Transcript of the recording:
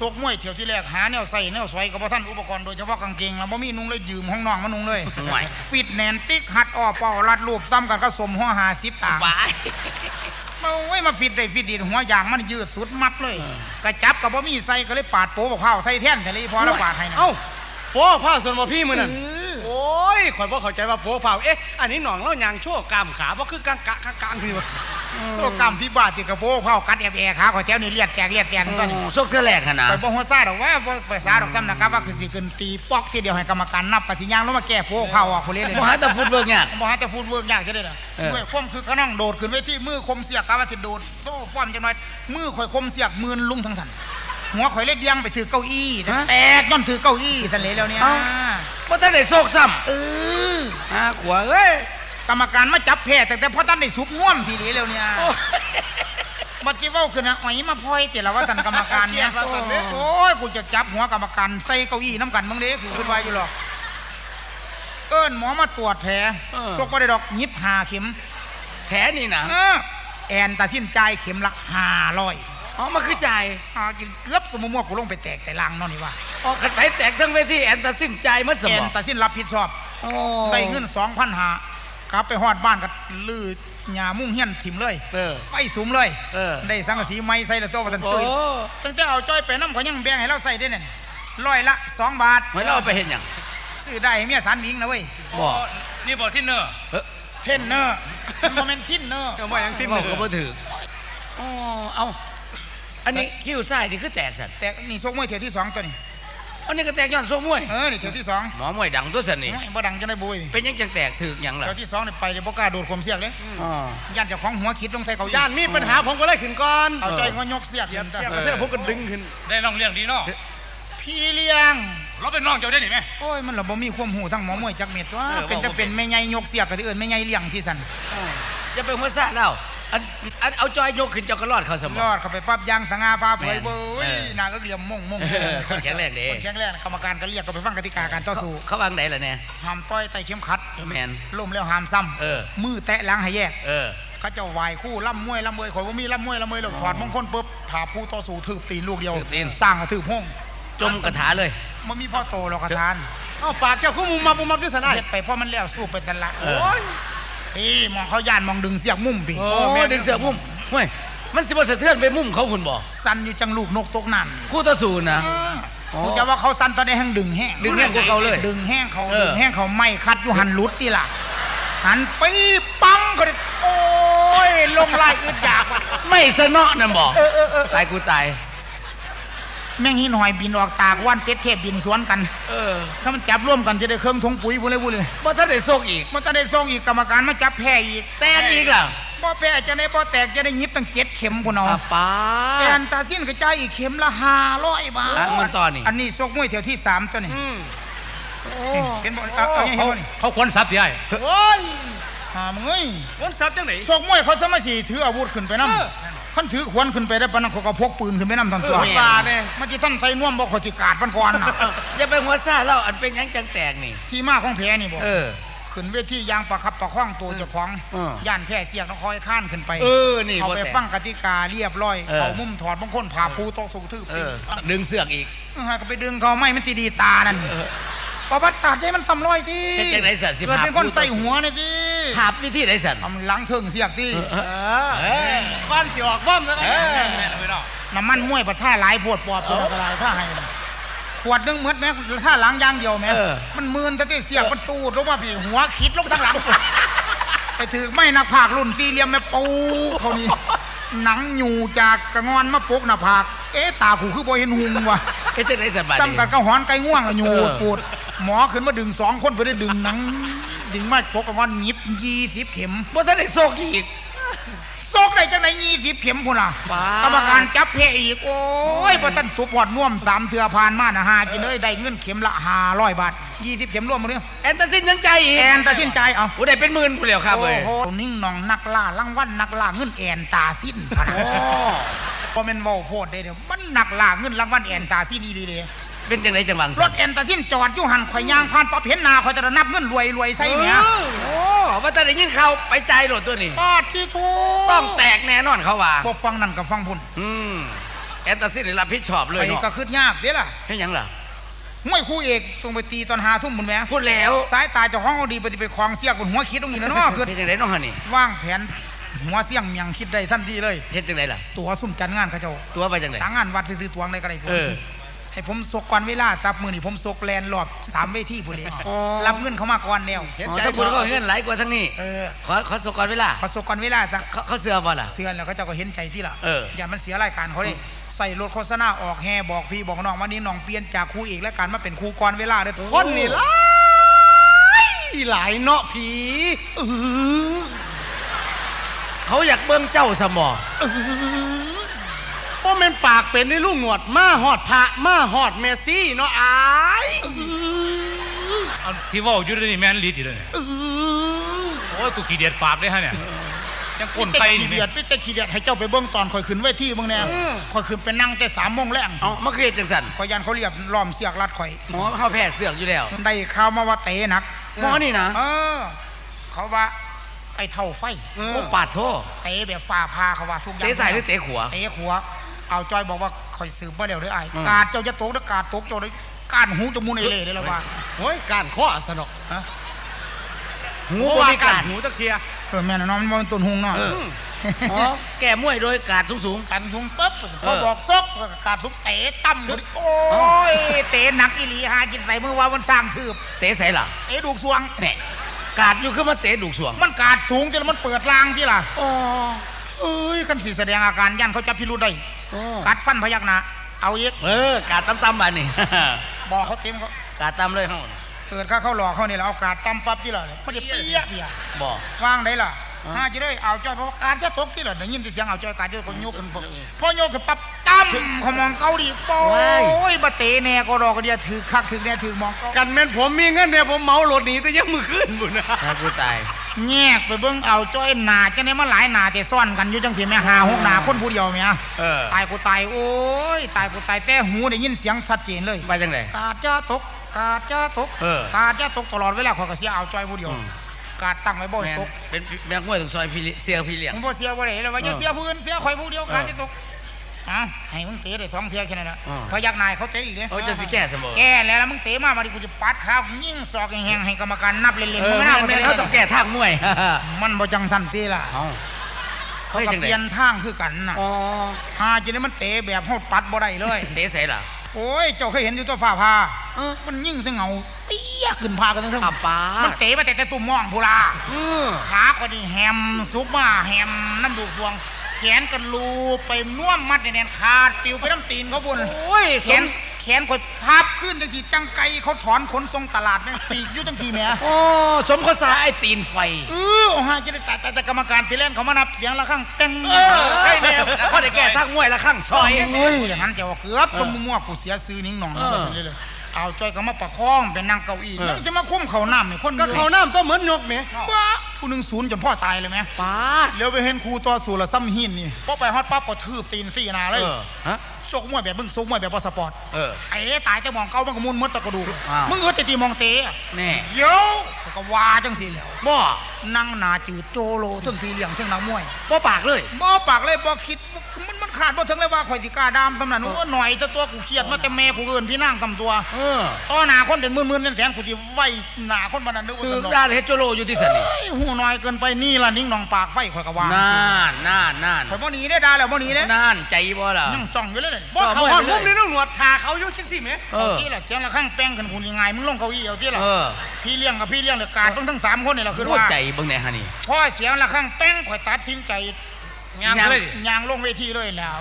ซกมวยเที่ยวที่แรกหาแนวใส่แนวสวยกับพ่ท่านอุปกรณ์โดยเฉพาะกางเกงแล้วบ่มีนุ่งเลยยืมห้องน้องมานุ่งเลยห่วยฟิตแนนติ๊กหัดอ้อเป่ารัดรูปซ้ำกันก็สมหัวหาสิบตางบายมาโอ้ยมาฟิตได้ฟิตดีหัวยางมันยืดสุดมัดเลยกระจับกับบ่มีใส่ก็เลยปาดโป๊บอกข้าวใส่แท่นแต่เลยพอแล้วปาดให้นะเอ้าโป้ผ้าส่วนบ่พี่มือนั่นเออโอ้ยข่อยบ่เข้าใจว่าโป้ผ้าเอ๊ะอันนี้หนองเล่ายางชั่วกล้ามขาบ่คือกลางกะกลางกลางคือวะ โซกรรมที่บาดติดกระโปรงเผากัดแอบแอบขาขอยแถวนี่เลียดแตกเลียดแตกตอนนี้โซกเสื้อแหลกขนาดไปบ่หัวซ่าดอกว่าบ่ภาษาดอกซ้ำนะครับว่าคือสิขึ้นตีปอกทีเดียวให้กรรมการนับปฏิญาณแล้วมาแก้โพกเผาออกคนเล่นเลยมหาตะฟุตเบิกยากบ่หาแต่ฟูดเวิร์กยากจะได้น่ะเออด้วยความคือขนั่งโดดขึ้นไว้ที่มือคมเสียกกะว่าสิโดดโต้ฟ้อมจังหน่อยมือข่อยคมเสียกมือลุงทั้งทันหัวข่อยเล็ดเดียงไปถือเก้าอี้แตกย้อนถือเก้าอี้สันเลยแล้วเนี่ยว่าท่านได้โซกซ้เออำอ่าขวาเอ้ย กรรมการมาจับแพ้แต่แต่พอท่านได้สุกง่วมทีนี้แล้วเนี่ยโอ้ยบัดที่เว้าขึ้นนะอ๋อยมาพลอยเจละว่าท่านกรรมการเนี่ยโอ้ยกูจะจับหัวกรรมการใส่เก้าอี้น้ำกันมึงเด้กูขึ้นไว้อยู่หรอกเอิ้นหมอมาตรวจแผลซกก็ได้ดอกยิบหาเข็ม แผลนี่นะเออแอนตัดสินใจายเข็มละห้าร้อยอ๋อมันคือจ่ายหากินเกือบสมมติว่ากูลงไปแตกแต่ลังเนั่นนี่ว่าอ๋อขัดไปแตกทั้งเวทีแอนตัดสินใจมัดสแอมนองตัดสินรับผิดชอบโอ้ได้เงินสองพันหา กลับไปฮอดบ้านก็ลือหญ้ามุ่งเฮียนถิ่มเลย เออ ไฟสูงเลย เออ ได้สังกะสีไม้ใส่ละโซ่ประทันโอ้ตุ้ยตั้งแต่เอาจ้อยไปน้ำเขายังแบ่งให้เราใส่ได้เนี่ยร้อยละสองบาทไม่เราเอาไปเห็นอย่างซื้อได้ให้เมียสารวิงนะเว้ย บอกนี่บอกที่เนอร์เออเทนเนอร์โมเมนทินเนอร์เอามาอย่างที่บเนออกก็บ่ร์ถืออ๋อเอา อันนี้คิ้วซ้ายนี่คือแตกสัตว์แต่นี่ซกมวยเที่ยวที่สองตัวนี้ อันนี้ก็แตกย้อนโซกมวย เออนี่เที่ยวที่สองหมอมวยดังตัวสันนี่โอ้ยบ่ดังจะได้บุยเป็นยังจังแตกถือหยังล่ะเที่ยวที่สองนี่ไปเลยบ่กล้าโดดขมเสียกเลยอ๋อญาติเจ้าของหัวคิดลงใส่เขาย่านมีปัญหาผมก็เลยขึ้นก่อนเอาจ้อยงอยกเสียกเสียบจ้ะเสียบเสียบผมก็ดึงขึ้นได้น้องเลี้ยงดีเนาะพี่เลี้ยงเราเป็นน้องเจ้าได้หนิไหมโอ้ยมันเราบ่มีความหูทั้งหมอมวยจักเม็ดว่าเป็นแต่เป็นแม่ใหญ่ยกเสียกกับที่อื่นแม่ใหญ่เลี้ยงที่สันจะไปหัวซะแล้ว อันอันเอาจอยยกขึ้นเจ้าก็รอดเข้าสมองรอดเข้าไปปั๊บยางสง่าฟ้าเผยแม่นเบ้ยเออนางก็เหลี่ยมม่งม่งเออคนแข็งแรงเด้คนแข็งแรงกรรมการก็เรียกก็ไปฟังกติกาการต่อสู้เขาวางไหนล่ะเนี่ยห้ามต่อยไต่เข็มขัดแมนล้มแล้วห้ามซ้เออำมือแตะหล้างให้แยกเออเขาเจะไหวคู่ล่ำมวยล่ำมวยข่อยว่ามีล่ำมวยล่ำมวยหรอกถอดมงคลปุ๊บถาผู้ต่อสู้ถืบตีนลูกเดียวถืบตีนสร้างกระถืบห้องจมกระถาเลยมันมีพ่อโตหรอกกระทานเอาปากเจ้าคู่มุมมาปุมมาพิสนายเฮ็ดไปเพราะมันแล้วสู้ไปทันละเออโอ้ย พี่มองเขาย่านมองดึงเสียกมุมพี่โอ้โอ้ดึงเสือมุมเฮ้ยมันสิบ่สะเทือนไปมุมเขาคุณบ่สันอยู่จังลูกนกตกนั่นคู่ต่อสู้นะ อ๋อกูจะว่าเขาสันตอนนี้แห้งดึงแห้งดึงแห้งกว่าเขาเลยดึงแห้งเขาเออ ดึงแห้งเขาไม่คัดอยู่หันหลุดที่ล่ะหันปีปังก็ได้โอ้ยลงไล่อึดอยากว่ะ ไม่สนอนั่นบ่เออเออเออ ตายกูตาย แม่งหินหอยบินออกตากว่านเป็ดเทพบินสวนกัน เออถ้ามันจับร่วมกันจะได้เครื่องทงปุ๋ยบุเลยบุเลยบ่ทันได้โซกอีกมันจะได้ส่งอีกกรรมการมาจับแพ้อีกแตกอีกล่ะบ่แพ้จะได้บ่แตกจะได้ยิบตั้งเจ็ดเข็มพุ่นเอาอะป้าแอนตาซินกระจายอีกเข็มละห้าร้อยบาทอะมันต่อนี่อันนี้ซกมวยเที่ยวที่สามตัวนี่อืมเห็นบ่เอาเอาอย่างเห็นบ่นี่เขาควรซับที่ไอ้โอ้ยหามึงเอ้ยวันซับจังไหนซกมวยเขาสมาสีถืออาวุธขึ้นไปนำ เออคันถือขวานขึ้นไปได้ปานนั้นเขาก็พกปืนขึ้นไปนำทั้งเอตัวอปลาเนี่ยมันสิท่านใส่น่วมบ่เขาสิกาดมันก่อนน่ะอย่าไปหัวซ่าเล่าอันเป็นหยังจังแตกนี่ ที่มาของแพ้นี่บ่เออ ขึ้นเวทียางประคับประคองตัวเจ้าของเออย่านแพ้เสียกต้องคอยข้านขึ้นไปเออนี่เขาบ่ไปแตก ฟังกติกาเรียบร้อยเออเขามุมถอดบางคนผ่าภูโตะสูทืบเออ ดึงเสือกอีกเออก็ไปดึงเขาไม่มันสิดีตานั่นเออประวัติศาสตร์ให้มันสำร้อยที่เป็นจังไหนสัตว์สิเกิดเป็นผ่าคนภูโตะใส่หัวนี่ที่ ภาพวิธีไหนสันทำหลังเทิงเสียกที่เออเออบ้านสิออกบ้อมแล้วนะเออแม่นเอาไปเนาะน้ำมันมวยประท่าหลายปวดปอบปวดอะไรท่าให้น่ะขวดหนึงหมดแม่ท่าหลังอยางเดียวแม่เออมันมืนแต่ที่เสียกมันตูดลงมาพี่หัวคิดลงทั้งหลังไปถือไม่นักผากรุ่นสี่เหลี่ยมแม่ปูเขานี่หนังอยู่จากกระงอนมาปกหน้าผาก เอ๊ะตาขู่คือบ่เห็นหุงว่ะเป็นจังไหนสันบาดซ้ำกันก็หอนไก่ง่วงอะอยู่เออปวดหมอขึ้นมาดึงสองคนไปได้ดึงหนัง ดึงมาปกกระงอนหยิบยี่สิบเข็มบ่ทันได้โซกอีกโซกได้จังไหนยี่สิบเข็มพุ่นล่ะว้าวกรรมการจับเพอีก โอ้ยพอท่านสุพอดน่วมสามเถื่อผ่านมานะหากินเลยได้เงินเข็มละห้าร้อยบาทยี่สิบเข็มรวมมาเนี่ยแอนตาซินยังใจอีกแอนตาสิ้นใจเอา โอ้ได้เป็นหมื่นผู้เดียวครับเว้ยโอ้โหนิ่งหนองนักล่าลังวันนักล่าเงินแอนตาสิ้นพะนะโอ้พอเป็นเว่าโพดได้เดี๋ยวมันนักล่าเงินรางวัลแอนตาสิ้นดีเลย เป็นจังไหนจังหวังรถแอนตาสิ้นจอดอยู่หันข่อยย่างผ่านปั๊บเห็นหนาข่อยจะนับเงินรวยรวยใส่เนี่ยโอ้ว่าแต่ได้ยินเขาไปใจายโหลดตัวนี้ปาดที่ทูต้องแตกแน่นอนเขาว่าพวกฟังนั่นกับฟังพุ่นอืมแอนตาซินนี่รับผิดชอบเลยไปเนาะก็คืดยากเด้ล่ะเฮ็ดหยังล่ะมวยคู่เอกต้องไปตีตอนหาทุ่มบุญแหม่พูดแล้วสายตาเจ้าของเอาดีไปฏิไปคลองเสียกบนหัวคิดตรงนี้นะเนาะคือเฮ็ดจังไดเนาะฮะนี่วางแผนหัวเสียงเมียงคิดได้ทันทีเลยเฮ็ดจังไดล่ะ ตัวซุ่มจัดงานเขาเจ้าตัวไปจังไดต่างงานวัดซื้อๆตวงได้ก็ได้เออ ให้ผมสกก่อนเวลาซับมือนี่ผมสกแลนรอบสามเวทีผู้เล่นอ๋อ รับเงินเขามาก่อนแล้วอ๋อถ้าพูดก็เงินหลายกว่าทั้งนี้เออขอขอสกอนเวลาพอสกก่อนเวลาสัก เขาเขาเสือบ่ล่ะ เสือนแล้วเขาเจ้าก็เห็นใจที่ละเอออ ย่ามันเสียรายการเขาเลยใส่รถโฆษณาออกแห่บอกพี่บอกน้องวันนี้น้องเปลี่ยนจากครูเอกและการมาเป็นครูก่อนเวลาเด้อคนนี่หลายหลายเนาะผีเขาอยากเบิ่งเจ้าสมอบ่ แม่นปากเป็นในลูกหนวด มาฮอดพระมาฮอดเมสซี่เนาะอายเอาที่เว่าอยู่เดี๋ยวนี้แม่นลีติเลยเนี่ยโอ้ยกูขี้เดียดปากเลยฮะเนี่ยจังก้นพี่ไปเจ้านี่ขี้แม่เดียดพี่เจ้าขี้เดียดให้เจ้าไปเบิ้งตอนคอยขึ้นเวทีเบิ้งแน่คอยขึ้นไปนั่งแต่สามโมงแรงเอามาเคลียร์จังสันคอยยันเขาเรียบล้อมเสียกรัดคอยหมอเขาแพ้เสือกอยู่แล้วได้ข่าวมาว่าเตะหนัก หมอนี่นะเออ เขาว่าไอ้เท่าไฟเออโอ้ปาดโทษเตะแบบฝ่าพาเขาว่าทุกอย่างเตะใส่หรือเตะขวาเตะขัว เอาจอยบอกว่าคอยสืบมาเดี๋ยวเด้อไอ้อืม กาดเจ้าจะตกเด้อกาดตกเจ้าได้การหูจมูกเอเล่ได้แล้วว่าโอ้ยการข้อสนอกหูหูบว่าริกาการรหูตะเคียเออแม่นอะเน้องมันบ่เป็นต้นหงเนาะเออ อ๋อแก่มวยโดยการสูงสูงกันทุงปุ๊บพอเออบอกซกก็กาดทุกเตะตั้มเลยโอ้ยเตะหนักอีหลีหาจิตใส่มือว่ามันสร้างทืบๆ เตะใส่ล่ะเตะดูกสวง เนี่ยกาดอยู่คือมาเตะดุกสวงมันกาดสูงจนมันเปิดรางที่ล่ะ อ๋อ เอ้ยคันสีแสดงอาการยันเขาจับพิรุธได้อ๋อกัดฟันพยักหน้าเอาอีกเออกาดตำๆบานนี่บอกเขาเต็มเขากาดตำเลยเฮาเกิดข้าเขาหลอกเขานี่แหละเอากาดตั้มปั๊บที่ล่ะมันจะเปี้ยเปี้ยบอกวางได้ล่ะอ๋อห้าจะได้เอาจ้อยเพราะว่าการจะตกที่ล่ะได้ยินเสียงเอาจ้อยการจะก็โยกขึ้นปุ๊บพอโยกขึ้นปั๊บตั้มเขามองเกาดีโอ้ยบะเตะแน่ก็รอกก็เดียวถือคักถือแน่ถือมองเกากันแม่นผมมีเงินเนี่ยผมเหมารถหนีแต่ยังมือขึ้นบุญนะถ้ากูตาย แยกไปเบิ่งเอาจ้อยหนาจังได๋มาหลายหนาแต่ซ่อนกันอยู่จังซี่แม่หาหกหนาคนผู้เดียวแม่เออตายกูตายโอ้ยตายกูตายแต่หูได้ยินเสียงชัดเจนเลยไปจังไดกาดจะตกกาดจะตกเออกาดจะตกตลอดเวลาขอยก็เสียเอาจ้อยผู้เดียวอืมกาดตั้งไว้บ่ให้แม่นตกเป็นแม่งมวยถึงซอยพี่เลี้ยเสียพี่เลี้ยงผมบ่เสียบ่ได้แล้วว่าจะเออเสียผู้อื่นเสียข่อยผู้เดียวเออกาดจะตก อะให้มึงเตะได้สองเที่ยแค่นั้นน่ะเออพอยักนายเขาเตะอีกเด้เขาจะสิแก้เสมอแก้แล้วแล้วมึงเตะมาบัดนี้กูจะปัดขายิงศอกแห้งๆให้กรรมการนับเล่นเอๆมึองก็แม่น่านบ่แม่นได้เขาต้องแก้ทางมวยมันบ่จังสั่นสิล่ะเอาเขาเฮ้ยก็จังเปไดลี่ยนทางคือกันน่ะอ๋อหาจินี่มันเตะแบบเฮาปัดบ่ได้เลย เตะใส่ล่ะ โอ้ย เจ้าเคยเห็นอยู่ตัวฟ้าพาเออ มันยิ่งซะเหงาเปี้ยขึ้นพากันทั้งทั้งขับปลามันเตะมาแต่แต่ตุ่มม่องพูลา อือ ขาก็นี่แฮมซุกมาแฮมน้ำดูกดวง แขนกันลูบไปน่วมมัดแน่นๆขาดปิวไปน้ำตีนเขาบุญโอ้ยแขสนมแขนข่อยพับขึ้นจังสีจังไกเขาถอนขนทรงตลาดแม่งปีกอยู่จังทีแหม่โอ้สมข้อสาไอ้ตีนไฟเออเอาหาจะได้แต่แต่แต่กรรมการที่เล่นเขามานับเสียงละข้างเป้งเออให้แน่เขาได้แก้ทางมวยละข้างซอยเฮ้ยอย่างนั้นจะว่าเกือบเออสมมั่วกูเสียซื้อนิ้งหน่องเออเลย เลยเอาจ้อยก็มาประคองเป็นนั่งเก้าอี้เออยังจะมาคุ้มเขาน้ำนี่คนก็เขาน้ำต้องเหมือนยกเมบ้าผู้หนึ่งศูนย์จนพ่อตายเลยไหมปาดเลี้ยวไปเห็นครูต่อสู้ละซ้ำหินนี่พอไปฮอดปั๊บก็ทืบตีนสี่หนาเลยเออฮะชกมวยแบบมึงชกมวยแบบบอสปอร์ตเออ ไอ้ตายแต่มองเก้ามันก็มุนมดตะกระดูกอ้าว มึงเออแต่ตีมองเตะแน่เดี๋ยวเขาก็ว่าจังสิแล้วบ่นั่งหนาจืดโจโลถึงพี่เลี้ยงถึงนักมวยบ่ปากเลยบ่ปากเลยบ่คิดมัน มันขาดบ่ถึงเลยว่าข่อยสิกล้าดามสำนันว่าหน่อยจะตัวกูเครียดมาแต่แม่กูเอิ้นพี่นางสำตัวเออต่อหน้าคนเป็นหมื่นๆแสนๆกูสิไว้หน้าคนบันนั้นเด้อว่าถือซั่นด้าเนาะนเฮดโจโลอยู่ที่สันนี่เฮ้ยหูน้อยเกินไปนี่ล่ะนิ่งหนองปากไฟข่อยก็ว่าน่านน่านน่านข่อยบ่หนีได้ด่าแล้วบ่หนีเด้น่านใจบ่ล่ะยังจ้องอยู่เลยเนี่ยบ่เขาฮอดมุมนี่ต้องหนวดทาเขาอยู่จังซี่แหมเออนี่แหละเสียงละข้างแป้งขึ้นคุณยังไงมึงลงเก้าอี้เอาที่ล่ะเออพี่เลี้ยงกับพี่เลี้ยงเด้อกาดเบิ่งทั้งสามคนนี่ล่ะคือโอ้ว่าใจเบิ่งแน่ฮะนี่พอเสียงละข้างแป้งข่อยตัดสินใจ งามเลยดิ ยางลงเวทีเลยแล้ว